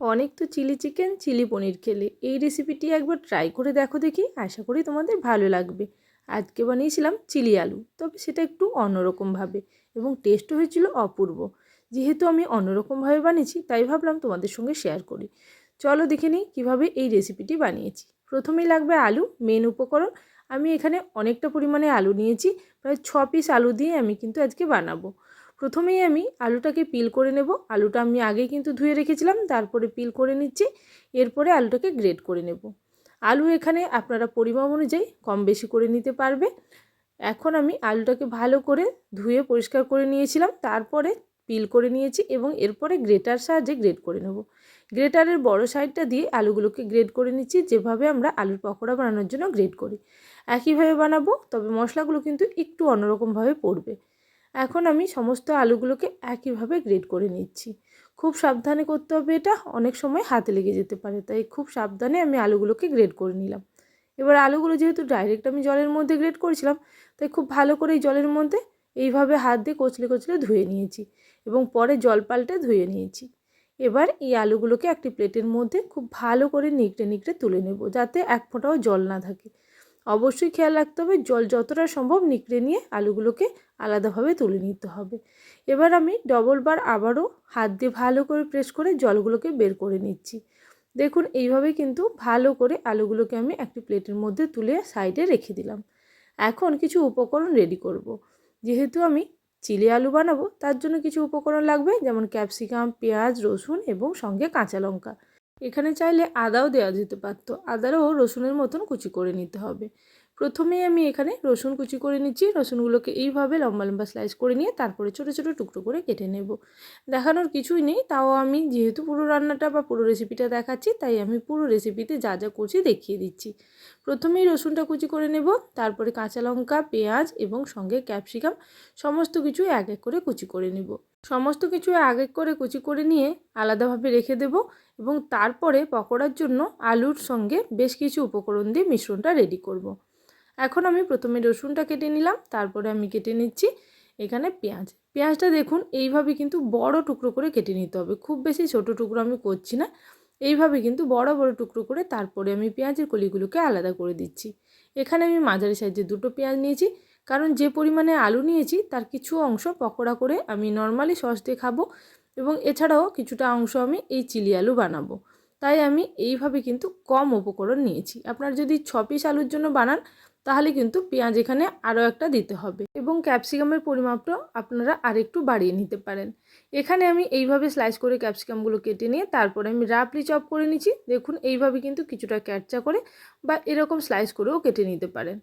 অনেক তো chilli chicken, chilli পনির খেলে। এই রেসিপিটি একবার ট্রাই করে দেখো দেখি, আশা করি তোমাদের ভালো লাগবে। আজকে বানিয়েছিলাম চিলি আলু, তবে সেটা একটু অন্যরকমভাবে এবং টেস্টও হয়েছিল অপূর্ব। যেহেতু আমি অন্যরকমভাবে বানিয়েছি, তাই ভাবলাম তোমাদের সঙ্গে শেয়ার করি। চলো দেখে নিই কীভাবে এই রেসিপিটি বানিয়েছি। প্রথমেই লাগবে আলু মেন উপকরণ। আমি এখানে অনেকটা পরিমাণে আলু নিয়েছি, প্রায় ছ পিস আলু দিয়ে আমি কিন্তু আজকে বানাবো। প্রথমেই আমি আলুটাকে পিল করে নেব। আলুটা আমি আগেই কিন্তু ধুয়ে রেখেছিলাম, তারপরে পিল করে নিচ্ছি, এরপরে আলুটাকে গ্রেড করে নেব। আলু এখানে আপনারা পরিমাণ অনুযায়ী কম বেশি করে নিতে পারবে। এখন আমি আলুটাকে ভালো করে ধুয়ে পরিষ্কার করে নিয়েছিলাম, তারপরে পিল করে নিয়েছি এবং এরপরে গ্রেটার সাহায্যে গ্রেড করে নেব। গ্রেটারের বড় সাইডটা দিয়ে আলুগুলোকে গ্রেড করে নিচ্ছি, যেভাবে আমরা আলুর পকোড়া বানানোর জন্য গ্রেড করি। একইভাবে বানাবো, তবে মশলাগুলো কিন্তু একটু অন্যরকমভাবে পড়বে। এখন আমি সমস্ত আলুগুলোকে একইভাবে গ্রেড করে নিচ্ছি। খুব সাবধানে করতে হবে এটা, অনেক সময় হাতে লেগে যেতে পারে, তাই খুব সাবধানে আমি আলুগুলোকে গ্রেড করে নিলাম। এবার আলুগুলো যেহেতু ডাইরেক্ট আমি জলের মধ্যে গ্রেড করেছিলাম, তাই খুব ভালো করে এই জলের মধ্যে এইভাবে হাত দিয়ে কচলে কচলে ধুয়ে নিয়েছি এবং পরে জল পাল্টে ধুয়ে নিয়েছি। এবার এই আলুগুলোকে একটি প্লেটের মধ্যে খুব ভালো করে নিকড়ে নিকড়ে তুলে নেব, যাতে এক ফোঁটাও জল না থাকে। অবশ্যই খেয়াল রাখতে হবে, জল যতটা সম্ভব নিকড়ে নিয়ে আলুগুলোকে আলাদাভাবে তুলে নিতে হবে। এবার আমি ডবল বার আবারও হাত দিয়ে ভালো করে প্রেস করে জলগুলোকে বের করে নিচ্ছি। দেখুন, এইভাবে কিন্তু ভালো করে আলুগুলোকে আমি একটি প্লেটের মধ্যে তুলে সাইডে রেখে দিলাম। এখন কিছু উপকরণ রেডি করব। যেহেতু আমি চিলি আলু বানাবো, তার জন্য কিছু উপকরণ লাগবে, যেমন ক্যাপসিকাম পেঁয়াজ, রসুন এবং সঙ্গে কাঁচা লঙ্কা। এখানে চাইলে আদাও দেওয়া যেতে পারতো। আদারও রসুনের মতন কুচি করে নিতে হবে। প্রথমেই আমি এখানে রসুন কুচি করে নিচ্ছি। রসুনগুলোকে এইভাবে লম্বা লম্বা স্লাইস করে নিয়ে তারপরে ছোটো ছোটো টুকরো করে কেটে নেব। দেখানোর কিছুই নেই, তাও আমি যেহেতু পুরো রান্নাটা বা পুরো রেসিপিটা দেখাচ্ছি, তাই আমি পুরো রেসিপিতে যা যা করছি দেখিয়ে দিচ্ছি। প্রথমেই রসুনটা কুচি করে নেব, তারপরে কাঁচা লঙ্কা, পেঁয়াজ এবং সঙ্গে ক্যাপসিকাম সমস্ত কিছু এক এক করে কুচি করে নেব। সমস্ত কিছু এক এক করে কুচি করে নিয়ে আলাদাভাবে রেখে দেব এবং তারপরে পকোড়ার জন্য আলুর সঙ্গে বেশ কিছু উপকরণ দিয়ে মিশ্রণটা রেডি করব। এখন আমি প্রথমে রসুনটা কেটে নিলাম, তারপরে আমি কেটে নিচ্ছি এখানে পেঁয়াজ। পেঁয়াজটা দেখুন, এইভাবে কিন্তু বড় টুকরো করে কেটে নিতে হবে, খুব বেশি ছোট টুকরো আমি করছি না। এইভাবে কিন্তু বড় বড় টুকরো করে তারপরে আমি পেঁয়াজের কলিগুলোকে আলাদা করে দিচ্ছি। এখানে আমি মাঝারি সাইজে দুটো পেঁয়াজ নিয়েছি, কারণ যে পরিমাণে আলু নিয়েছি তার কিছু অংশ পকোড়া করে আমি নর্মালি সস দিয়ে খাব এবং এছাড়াও কিছুটা অংশ আমি এই চিলি আলু বানাবো। তাই আমি এইভাবে কিন্তু কম উপকরণ নিয়েছি। আপনার যদি ছ পিস আলুর জন্য বানান তাহলে কিন্তু পেঁয়াজ এখানে আরও একটা দিতে হবে এবং ক্যাপসিকামের পরিমাপটা আপনারা আরেকটু বাড়িয়ে নিতে পারেন। এখানে আমি এইভাবে স্লাইস করে ক্যাপসিকামগুলো কেটে নিয়ে তারপরে আমি রাপলি চপ করে নিচ্ছি। দেখুন এইভাবে কিন্তু কিছুটা ক্যাটচা করে বা এরকম স্লাইস করেও কেটে নিতে পারেন।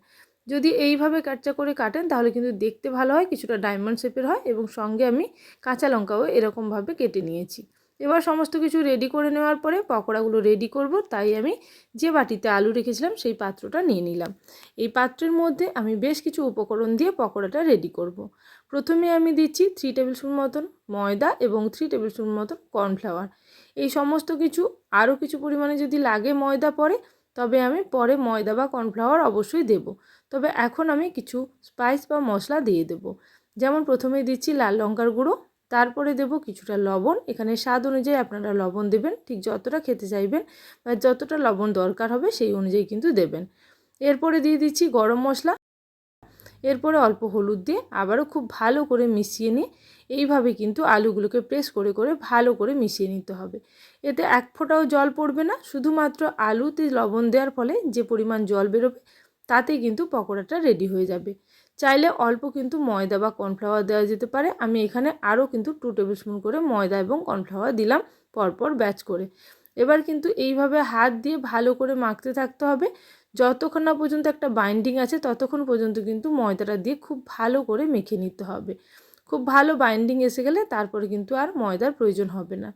যদি এইভাবে কাটচা করে কাটেন তাহলে কিন্তু দেখতে ভালো হয়, কিছুটা ডায়মন্ড শেপের হয় এবং সঙ্গে আমি কাঁচা লঙ্কাও এরকমভাবে কেটে নিয়েছি। এবার সমস্ত কিছু রেডি করে নেওয়ার পরে পকোড়াগুলো রেডি করব, তাই আমি যে বাটিতে আলু রেখেছিলাম সেই পাত্রটা নিয়ে নিলাম। এই পাত্রের মধ্যে আমি বেশ কিছু উপকরণ দিয়ে পকোড়াটা রেডি করব। প্রথমে আমি দিচ্ছি থ্রি টেবিল স্পুন মতন ময়দা এবং থ্রি টেবিল স্পুন মতন কর্নফ্লাওয়ার এই সমস্ত কিছু আরও কিছু পরিমাণে যদি লাগে ময়দা পরে, তবে আমি পরে ময়দা বা কর্নফ্লাওয়ার অবশ্যই দেব। তবে এখন আমি কিছু স্পাইস বা মশলা দিয়ে দেব। যেমন প্রথমে দিচ্ছি লাল লঙ্কার গুঁড়ো তারপরে দেব কিছুটা লবণ। এখানে স্বাদ অনুযায়ী আপনারা লবণ দেবেন, ঠিক যতটা খেতে চাইবেন বা যতটা লবণ দরকার হবে সেই অনুযায়ী কিন্তু দেবেন। এরপরে দিয়ে দিচ্ছি গরম মশলা। এরপরে অল্প হলুদ দিয়ে আবারও খুব ভালো করে মিশিয়ে নিয়ে এইভাবে কিন্তু আলুগুলোকে প্রেস করে করে ভালো করে মিশিয়ে নিতে হবে। এতে এক ফোঁটাও জল পড়বে না, শুধুমাত্র আলুতে লবণ দেওয়ার ফলে যে পরিমাণ জল বেরোবে তাতেই কিন্তু পকোড়াটা রেডি হয়ে যাবে। চাইলে অল্প কিন্তু ময়দা বা কর্নফ্লাওয়ার দেওয়া যেতে পারে। আমি এখানে আরও কিন্তু টু টেবিল স্পুন করে ময়দা এবং কর্নফ্লাওয়ার দিলাম পরপর ব্যাচ করে। এবার কিন্তু এইভাবে হাত দিয়ে ভালো করে মাখতে থাকতে হবে। যতক্ষণ না পর্যন্ত একটা বাইন্ডিং আছে, ততক্ষণ পর্যন্ত কিন্তু ময়দাটা দিয়ে খুব ভালো করে মেখে নিতে হবে। খুব ভালো বাইন্ডিং এসে গেলে তারপরে কিন্তু আর ময়দার প্রয়োজন হবে না।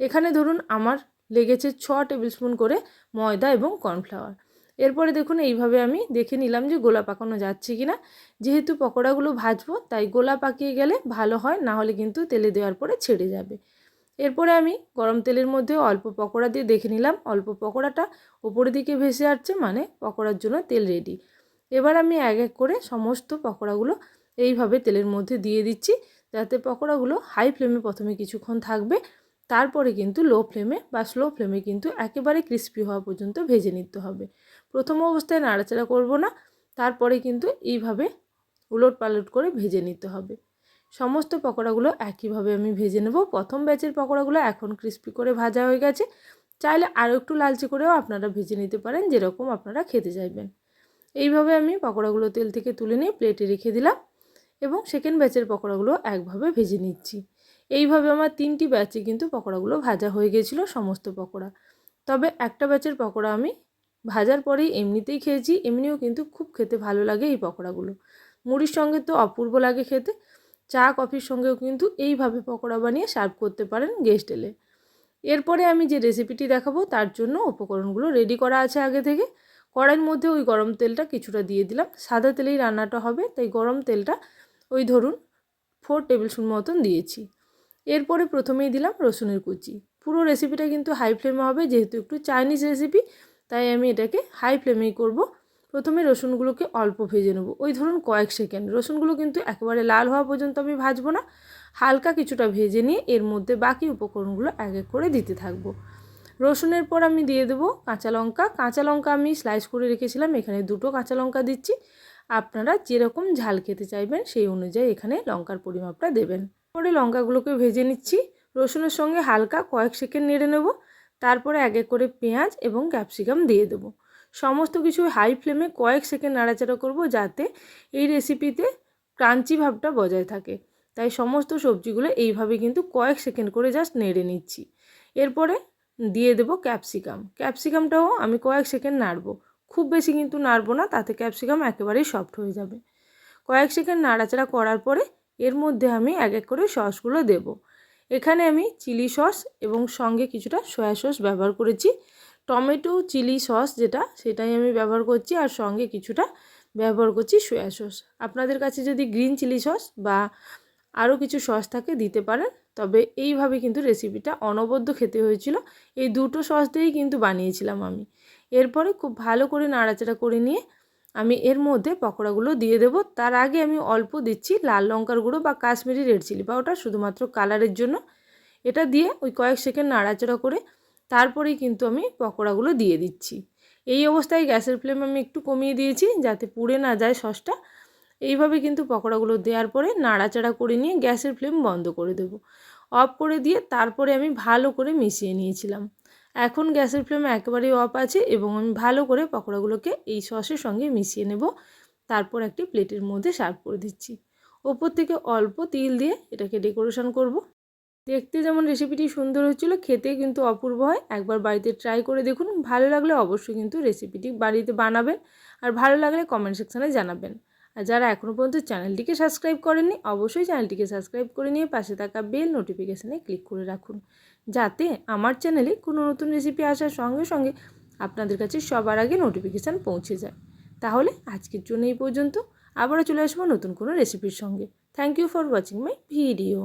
এখানে ধরুন আমার লেগেছে ছ টেবিল স্পুন করে ময়দা এবং কর্নফ্লাওয়ার। এরপরে দেখুন এইভাবে আমি দেখে নিলাম যে গোলা পাকানো যাচ্ছে কি না। যেহেতু পকোড়াগুলো ভাজবো, তাই গোলা পাকিয়ে গেলে ভালো হয়, না হলে কিন্তু তেলে দেওয়ার পরে ছেড়ে যাবে। এরপরে আমি গরম তেলের মধ্যে অল্প পকোড়া দিয়ে দেখে নিলাম, অল্প পকোড়াটা ওপরের দিকে ভেসে আসছে মানে পকোড়ার জন্য তেল রেডি এবার আমি এক এক করে সমস্ত পকোড়াগুলো এইভাবে তেলের মধ্যে দিয়ে দিচ্ছি, যাতে পকোড়াগুলো হাই ফ্লেমে প্রথমে কিছুক্ষণ থাকবে তারপরে কিন্তু লো ফ্লেমে বা স্লো ফ্লেমে কিন্তু একেবারে ক্রিস্পি হওয়া পর্যন্ত ভেজে নিতে হবে। প্রথম অবস্থায় নাড়াচাড়া করব না, তারপরে কিন্তু এইভাবে উলট পালট করে ভেজে নিতে হবে। সমস্ত পকোড়াগুলো একইভাবে আমি ভেজে নেব। প্রথম ব্যাচের পকোড়াগুলো এখন ক্রিস্পি করে ভাজা হয়ে গেছে। চাইলে আরও একটু লালচে করেও আপনারা ভেজে নিতে পারেন, যেরকম আপনারা খেতে চাইবেন। এইভাবে আমি পকোড়াগুলো তেল থেকে তুলে নিয়ে প্লেটে রেখে দিলাম এবং সেকেন্ড ব্যাচের পকোড়াগুলো একভাবে ভেজে নিচ্ছি। এইভাবে আমার তিনটি ব্যাচে কিন্তু পকোড়াগুলো ভাজা হয়ে গিয়েছিল সমস্ত পকোড়া। তবে একটা ব্যাচের পকোড়া আমি ভাজার পরেই এমনিতেই খেয়েছি, এমনিও কিন্তু খুব খেতে ভালো লাগে এই পকোড়াগুলো। মুড়ির সঙ্গে তো অপূর্ব লাগে খেতে, চা, কফির সঙ্গেও কিন্তু এইভাবে পকোড়া বানিয়ে সার্ভ করতে পারেন গেস্ট এলে। এরপরে আমি যে রেসিপিটি দেখাবো, তার জন্য উপকরণগুলো রেডি করা আছে আগে থেকে। কড়াইয়ের মধ্যে ওই গরম তেলটা কিছুটা দিয়ে দিলাম। সাদা তেলেই রান্নাটা হবে, তাই গরম তেলটা ওই ধরুন ফোর টেবিল স্পুন মতন দিয়েছি। এরপরে প্রথমেই দিলাম রসুনের কুচি। পুরো রেসিপিটা কিন্তু হাই ফ্লেমে হবে, যেহেতু একটু চাইনিজ রেসিপি তাই আমি এটাকে হাই ফ্লেমেই করব। প্রথমে রসুনগুলোকে অল্প ভেজে নেব। ওই ধরুন কয়েক সেকেন্ড। রসুনগুলো কিন্তু একেবারে লাল হওয়া পর্যন্ত আমি ভাজবো না। হালকা কিছুটা ভেজে নিয়ে এর মধ্যে বাকি উপকরণগুলো এক এক করে দিতে থাকব। রসুনের পর আমি দিয়ে দেবো কাঁচা লঙ্কা। কাঁচা লঙ্কা আমি স্লাইস করে রেখেছিলাম। এখানে দুটো কাঁচা লঙ্কা দিচ্ছি। আপনারা যেরকম ঝাল খেতে চাইবেন, সেই অনুযায়ী এখানে লঙ্কার পরিমাপটা দেবেন। পরে লঙ্কাগুলোকে ভেজে নিচ্ছি। রসুনের সঙ্গে হালকা কয়েক সেকেন্ড নেড়ে নেব। তারপরে এক এক করে পেঁয়াজ এবং ক্যাপসিকাম দিয়ে দেবো। সমস্ত কিছু হাই ফ্লেমে কয়েক সেকেন্ড নাড়াচাড়া করব যাতে এই রেসিপিতে ক্রাঞ্চি ভাবটা বজায় থাকে। তাই সমস্ত সবজিগুলো এইভাবে কিন্তু কয়েক সেকেন্ড করে জাস্ট নেড়ে নিচ্ছি। এরপরে দিয়ে দেব ক্যাপসিকাম। ক্যাপসিকামটাও আমি কয়েক সেকেন্ড নাড়বো। খুব বেশি কিন্তু নাড়বো না, তাতে ক্যাপসিকাম একেবারেই সফট হয়ে যাবে। কয়েক সেকেন্ড নাড়াচাড়া করার পরে এর মধ্যে আমি এক এক করে সসগুলো দেব। এখানে আমি চিলি সস এবং সঙ্গে কিছুটা সয়া সস ব্যবহার করেছি। টমেটো চিলি সস যেটা, সেটাই আমি ব্যবহার করছি আর সঙ্গে কিছুটা ব্যবহার করছি সয়া সস। আপনাদের কাছে যদি গ্রিন চিলি সস বা আরও কিছু সস থাকে দিতে পারেন, তবে এইভাবে কিন্তু রেসিপিটা অনবদ্য খেতে হয়েছিল। এই দুটো সস দিয়েই কিন্তু বানিয়েছিলাম আমি। এরপরে খুব ভালো করে নাড়াচাড়া করে নিয়ে আমি এর মধ্যে পকোড়াগুলো দিয়ে দেব। তার আগে আমি অল্প দিচ্ছি লাল লঙ্কার গুঁড়ো বা কাশ্মীরি রেড চিলি পাউডার শুধুমাত্র কালারের জন্য। এটা দিয়ে ওই কয়েক সেকেন্ড নাড়াচাড়া করে তারপরেই কিন্তু আমি পকোড়াগুলো দিয়ে দিচ্ছি। এই অবস্থায় গ্যাসের ফ্লেম আমি একটু কমিয়ে দিয়েছি যাতে পুড়ে না যায় সসটা। এইভাবে কিন্তু পকোড়াগুলো দেওয়ার পরে নাড়াচাড়া করে নিয়ে গ্যাসের ফ্লেম বন্ধ করে দেব। অফ করে দিয়ে তারপরে আমি ভালো করে মিশিয়ে নিয়েছিলাম। এখন গ্যাসের ফ্লেম একেবারেই অফ আছে এবং আমি ভালো করে পকোড়াগুলোকে এই সসের সঙ্গে মিশিয়ে নেব। তারপর একটি প্লেটের মধ্যে সার্ভ করে দিচ্ছি। ওপর থেকে অল্প তিল দিয়ে এটাকে ডেকোরেশন করব। দেখতে যেমন রেসিপিটি সুন্দর হচ্ছিল, খেতে কিন্তু অপূর্ব হয়। একবার বাড়িতে ট্রাই করে দেখুন। ভালো লাগলে অবশ্যই কিন্তু রেসিপিটি বাড়িতে বানাবেন। আর ভালো লাগলে কমেন্ট সেকশানে জানাবেন। আর যারা এখনও পর্যন্ত চ্যানেলটিকে সাবস্ক্রাইব করেননি, অবশ্যই চ্যানেলটিকে সাবস্ক্রাইব করে নিয়ে পাশে থাকা বেল নোটিফিকেশানে ক্লিক করে রাখুন। যাতে আমার চ্যানেলে কোনো নতুন রেসিপি আসার সঙ্গে সঙ্গে আপনাদের কাছে সবার আগে নোটিফিকেশান পৌঁছে যায়। তাহলে আজকের জন্য এই পর্যন্ত। আবারও চলে আসব নতুন কোনো রেসিপির সঙ্গে। Thank you for watching my video